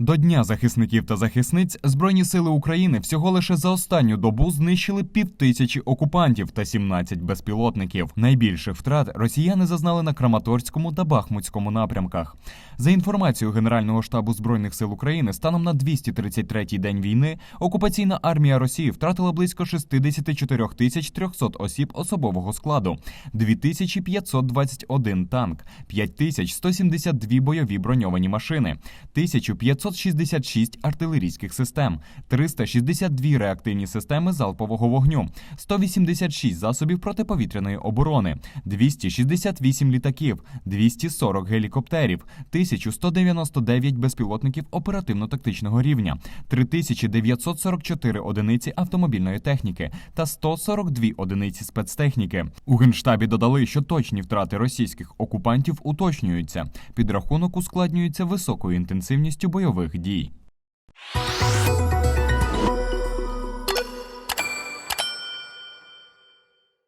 До Дня захисників та захисниць Збройні сили України всього лише за останню добу знищили півтисячі окупантів та 17 безпілотників. Найбільших втрат росіяни зазнали на Краматорському та Бахмутському напрямках. За інформацією Генерального штабу збройних сил України, станом на 233-й день війни окупаційна армія Росії втратила близько 64 тисяч 300 осіб особового складу, 2521 танк, 5172 бойові броньовані машини, 1566 артилерійських систем, 362 реактивні системи залпового вогню, 186 засобів протиповітряної оборони, 268 літаків, 240 гелікоптерів, 1199 безпілотників оперативно-тактичного рівня, 3944 одиниці автомобільної техніки та 142 одиниці спецтехніки. У генштабі додали, що точні втрати російських окупантів уточнюються. Підрахунок ускладнюється високою інтенсивністю бойових дій.